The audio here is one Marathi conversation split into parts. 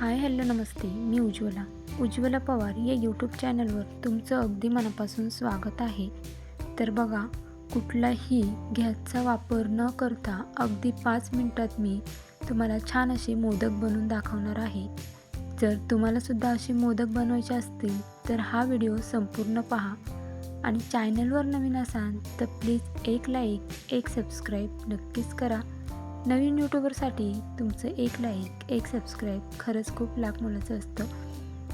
हाय हॅलो नमस्ते. मी उज्ज्वला. उज्ज्वला पवार या यूट्यूब चॅनलवर तुमचं अगदी मनापासून स्वागत आहे. तर बघा कुठलाही गॅसचा वापर न करता अगदी पाच मिनटात मी तुम्हाला छान असे मोदक बनवून दाखवणार आहे. जर तुम्हालासुद्धा असे मोदक बनवायचे असतील तर हा व्हिडिओ संपूर्ण पहा. आणि चॅनलवर नवीन असाल तर प्लीज एक लाईक एक सबस्क्राईब नक्कीच करा. नवीन यूट्यूबरसाठी तुमचं एक लाईक एक सबस्क्राईब खरंच खूप लाख मोलाचं असतं.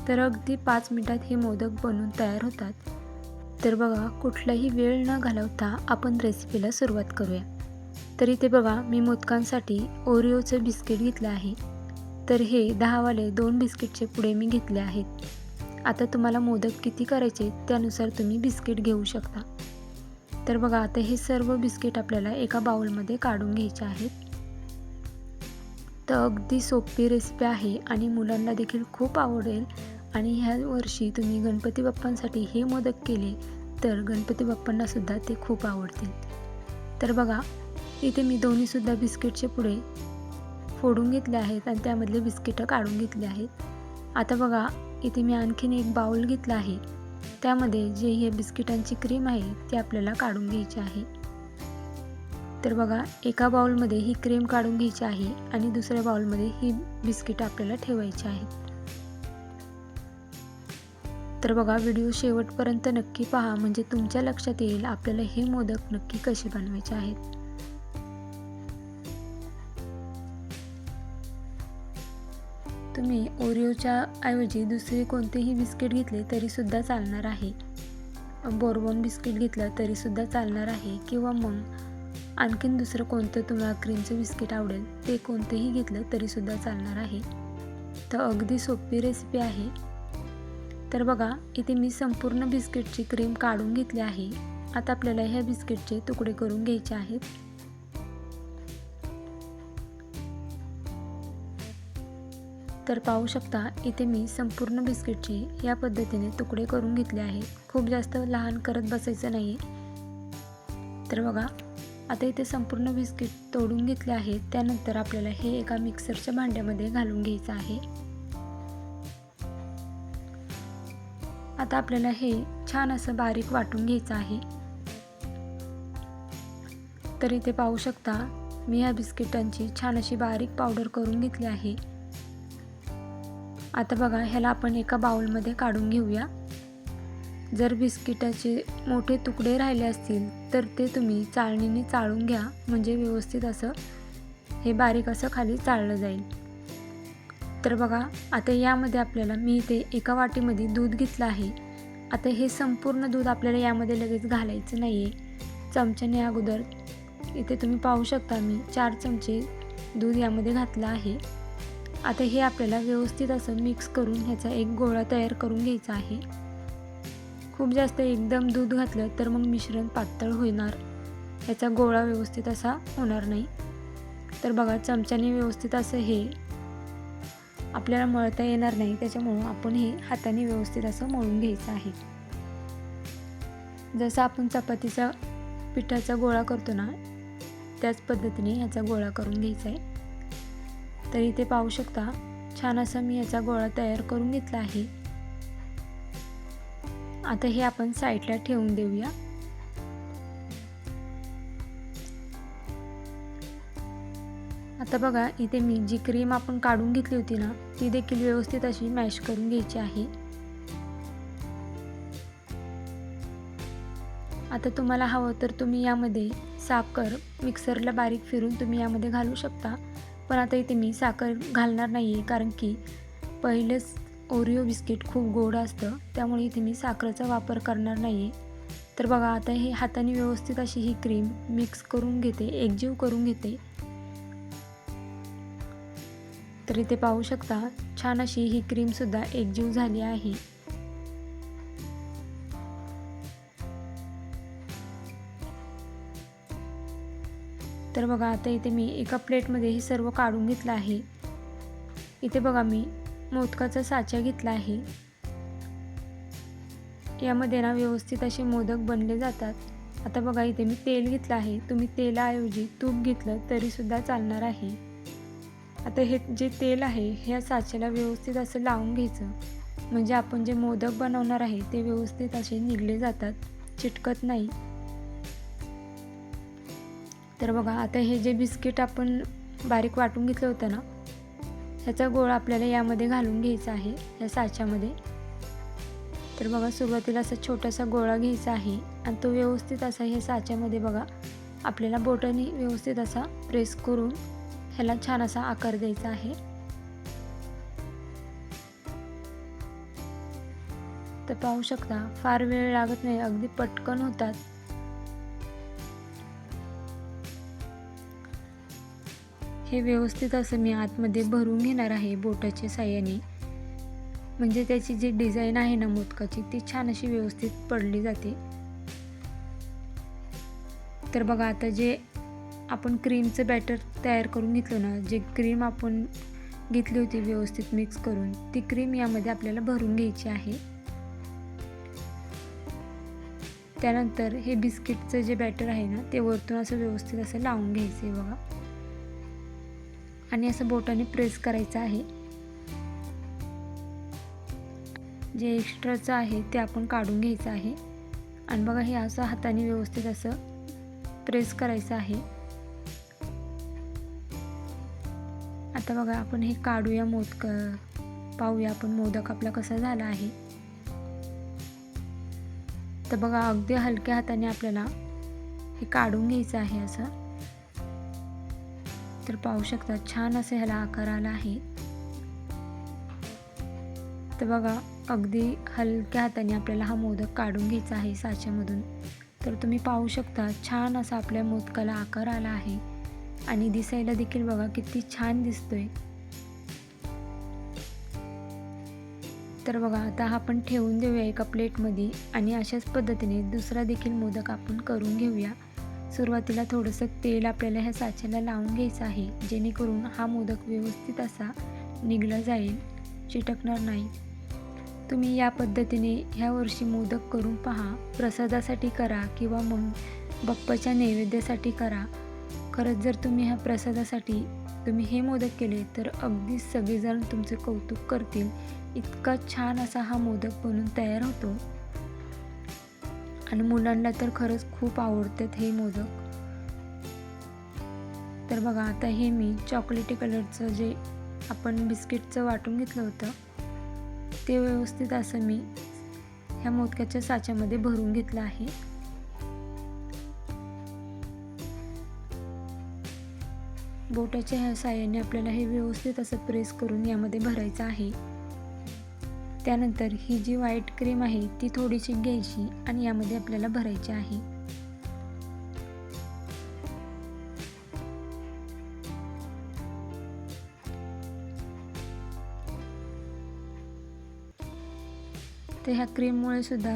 तर अगदी पाच मिनटात हे मोदक बनवून तयार होतात. तर बघा कुठलाही वेळ न घालवता आपण रेसिपीला सुरुवात करूया. तर इथे बघा मी मोदकांसाठी ओरिओचं बिस्किट घेतलं आहे. तर हे दहावाले दोन बिस्किटचे पुढे मी घेतले आहेत. आता तुम्हाला मोदक किती करायचे त्यानुसार तुम्ही बिस्किट घेऊ शकता. तर बघा आता हे सर्व बिस्किट आपल्याला एका बाउलमध्ये काढून घ्यायचे आहेत. तर अगदी सोपी रेसिपी आहे आणि मुलांना देखील खूप आवडेल. आणि ह्या वर्षी तुम्ही गणपती बाप्पांसाठी हे मोदक केले तर गणपती बाप्पांनासुद्धा ते खूप आवडतील. तर बघा इथे मी दोन्हीसुद्धा बिस्किटचे पुढे फोडून घेतले आहेत आणि त्यामधले बिस्किटं काढून घेतले आहेत. आता बघा इथे मी आणखीन एक बाउल घेतला आहे. त्यामध्ये जे हे बिस्किटांची क्रीम आहे ती आपल्याला काढून घ्यायची आहे. तर बघा एका बाउलमध्ये ही क्रीम काढून घ्यायची आहे आणि दुसऱ्या बाउलमध्ये ही बिस्किट आपल्याला ठेवायची आहेत. तर बघा व्हिडिओ शेवटपर्यंत नक्की पहा म्हणजे तुमच्या लक्षात येईल आपल्याला हे मोदक नक्की कसे बनवायचे आहेत. तुम्ही ओरिओच्या ऐवजी दुसरे कोणतेही बिस्किट घेतले तरीसुद्धा चालणार आहे. बोरबॉन बिस्किट घेतलं तरीसुद्धा चालणार आहे किंवा मग आणखीन दुसरं कोणतं तुम्हाला क्रीमचं बिस्किट आवडेल ते कोणतंही घेतलं तरीसुद्धा चालणार आहे. तर अगदी सोपी रेसिपी आहे. तर बघा इथे मी संपूर्ण बिस्किटची क्रीम काढून घेतली आहे. आता आपल्याला ह्या बिस्किटचे तुकडे करून घ्यायचे आहेत. तर पाहू शकता इथे मी संपूर्ण बिस्किटचे या पद्धतीने तुकडे करून घेतले आहे. खूप जास्त लहान करत बसायचं नाही तर बघा आता इथे संपूर्ण बिस्किट तोडून घेतले आहेत. त्यानंतर आपल्याला हे एका मिक्सरच्या भांड्यामध्ये घालून घ्यायचं आहे. आता आपल्याला हे छान असं बारीक वाटून घ्यायचं आहे. तर इथे पाहू शकता मी ह्या बिस्किटांची छान अशी बारीक पावडर करून घेतली आहे. आता बघा ह्याला आपण एका बाउलमध्ये काढून घेऊया. जर बिस्किटाचे मोठे तुकडे राहिले असतील तर ते तुम्ही चाळणीने चाळून घ्या म्हणजे व्यवस्थित असं हे बारीक असं खाली चाळलं जाईल. तर बघा आता यामध्ये आपल्याला मी इथे एका वाटीमध्ये दूध घेतलं आहे. आता हे संपूर्ण दूध आपल्याला यामध्ये लगेच घालायचं नाही आहे चमच्याने अगोदर इथे तुम्ही पाहू शकता मी चार चमचे दूध यामध्ये घातलं आहे. आता हे आपल्याला व्यवस्थित असं मिक्स करून ह्याचा एक गोळा तयार करून घ्यायचा आहे. खूप जास्त एकदम दूध घातलं तर मग मिश्रण पातळ होणार. याचा गोळा व्यवस्थित असा होणार नाही. तर बघा चमच्याने व्यवस्थित असं हे आपल्याला मळता येणार नाही. त्याच्यामुळं आपण हे हाताने व्यवस्थित असं मळून घ्यायचं आहे. जसं आपण चपातीचा पिठाचा गोळा करतो ना त्याच पद्धतीने ह्याचा गोळा करून घ्यायचा आहे. तर इथे पाहू शकता छान असा मी याचा गोळा तयार करून घेतला आहे. आता हे आपण साईडला ठेवून देऊया. आता बघा इथे मी जी क्रीम आपण काढून घेतली होती ना ती देखील व्यवस्थित अशी मॅश करून घ्यायची आहे. आता तुम्हाला हवं तर तुम्ही यामध्ये साखर मिक्सरला बारीक फिरून तुम्ही यामध्ये घालू शकता. पण आता इथे मी साखर घालणार नाही आहे कारण की पहिलेच ओरिओ बिस्किट खूप गोड असतं त्यामुळे इथे मी साखरेचा वापर करणार नाही आहे तर बघा आता हे हाताने व्यवस्थित अशी ही क्रीम मिक्स करून घेते एकजीव करून घेते. तर इथे पाहू शकता छान अशी ही क्रीमसुद्धा एकजीव झाली आहे. तर बघा आता इथे मी एका प्लेटमध्ये हे सर्व काढून घेतलं आहे. इथे बघा मी मोदकाचा साचा घेतला आहे. यामध्ये ना व्यवस्थित असे मोदक बनले जातात. आता बघा इथे मी तेल घेतलं आहे. तुम्ही तेलाऐवजी तूप घेतलं तरीसुद्धा चालणार आहे. आता हे जे तेल आहे ह्या साच्याला व्यवस्थित असं लावून घ्यायचं. म्हणजे आपण जे मोदक बनवणार आहे ते व्यवस्थित असे निघले जातात. चिटकत नाही. तर बघा आता हे जे बिस्किट आपण बारीक वाटून घेतलं होतं ना ह्याचा गोळा आपल्याला यामध्ये घालून घ्यायचा आहे या साच्यामध्ये. तर बघा सुरुवातीला असा छोटासा गोळा घ्यायचा आहे आणि तो व्यवस्थित असा हे साच्यामध्ये बघा आपल्याला बोटाने व्यवस्थित असा प्रेस करून ह्याला छान असा आकार द्यायचा आहे. तर पाहू शकता फार वेळ लागत नाही अगदी पटकन होतात. हे व्यवस्थित असं मी आतमध्ये भरून घेणार आहे बोटाच्या साह्याने. म्हणजे त्याची जी डिझाईन आहे ना मोदकाची ती छान अशी व्यवस्थित पडली जाते. तर बघा आता जे आपण क्रीमचं बॅटर तयार करून घेतलं ना जे क्रीम आपण घेतली होती व्यवस्थित मिक्स करून ती क्रीम यामध्ये आपल्याला भरून घ्यायची आहे. त्यानंतर हे बिस्किटचं जे बॅटर आहे ना ते वरतून असं व्यवस्थित असं लावून घ्यायचं आहे बघा. आणि असं बोटाने प्रेस करायचं आहे. जे एक्स्ट्राचं आहे ते आपण काढून घ्यायचं आहे. आणि बघा हे असं हाताने व्यवस्थित असं प्रेस करायचं आहे. आता बघा आपण हे काढूया मोदक पाहूया आपण मोदक आपला कसा झाला आहे. तर बघा अगदी हलक्या हाताने आपल्याला हे काढून घ्यायचं आहे असं. तर पाहू शकता छान असं ह्याला आकार आला आहे. तर बघा अगदी हलक्या हाताने आपल्याला हा मोदक काढून घ्यायचा आहे साच्यामधून. तर तुम्ही पाहू शकता छान असा आपल्या मोदकाला आकार आला आहे. आणि दिसायला देखील बघा किती छान दिसतोय. तर बघा आता हा आपण ठेवून देऊया एका प्लेटमध्ये आणि अशाच पद्धतीने दुसरा देखील मोदक आपण करून घेऊया. सुरुवातीला थोडंसं तेल आपल्याला ह्या साच्याला लावून घ्यायचं आहे. जेणेकरून हा मोदक व्यवस्थित असा निघला जाईल चिटकणार नाही. तुम्ही या पद्धतीने ह्या वर्षी मोदक करून पहा. प्रसादासाठी करा किंवा मग बाप्पाच्या नैवेद्यासाठी करा. खरंच जर तुम्ही ह्या प्रसादासाठी तुम्ही हे मोदक केले तर अगदी सगळेजण तुमचे कौतुक करतील. इतका छान असा हा मोदक बनून तयार होतो. आणि मुलांना तर खरंच खूप आवडतात हे मोदक. तर बघा आता हे मी चॉकलेटी कलरचं जे आपण बिस्किटचं वाटून घेतलं होतं ते व्यवस्थित असं मी ह्या मोदकाच्या साच्यामध्ये भरून घेतलं आहे. बोटाच्या ह्या साह्याने आपल्याला हे व्यवस्थित असं प्रेस करून यामध्ये भरायचं आहे. त्यानंतर ही जी व्हाईट क्रीम आहे ती थोडीशी घ्यायची आणि यामध्ये आपल्याला भरायची आहे. तर ह्या क्रीममुळे सुद्धा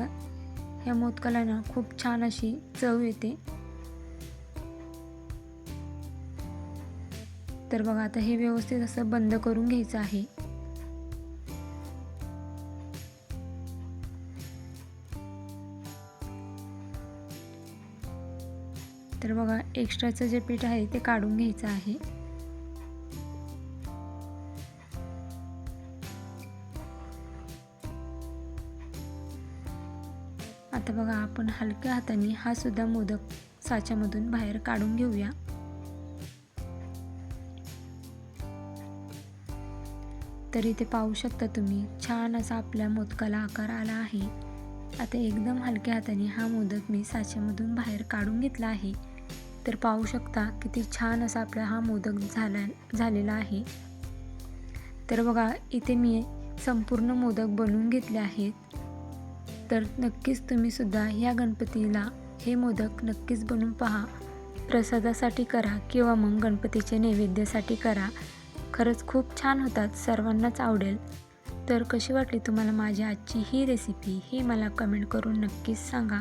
ह्या मोदकाला खूप छान अशी चव येते. तर बघा आता हे व्यवस्थित असं बंद करून घ्यायचं आहे. एक्स्ट्राचं जे पीठ आहे ते काढून घ्यायचं आहे. आता बघा आपण हलक्या हाताने हा सुद्धा मोदक साच्यामधून बाहेर काढून घेऊया. तर इथे पाहू शकता तुम्ही छान असा आपल्या मोदकाला आकार आला आहे. आता एकदम हलक्या हाताने हा मोदक मी साच्यामधून बाहेर काढून घेतला आहे. तर पाहू शकता किती छान असा आपला हा मोदक झाला झालेला आहे. तर बघा इथे मी संपूर्ण मोदक बनवून घेतले आहेत. तर नक्कीच तुम्हीसुद्धा ह्या गणपतीला हे मोदक नक्कीच बनवून पहा. प्रसादासाठी करा किंवा मग गणपतीच्या नैवेद्यासाठी करा. खरंच खूप छान होतात सर्वांनाच आवडेल. तर कशी वाटली तुम्हाला माझी आजची ही रेसिपी हे मला कमेंट करून नक्कीच सांगा.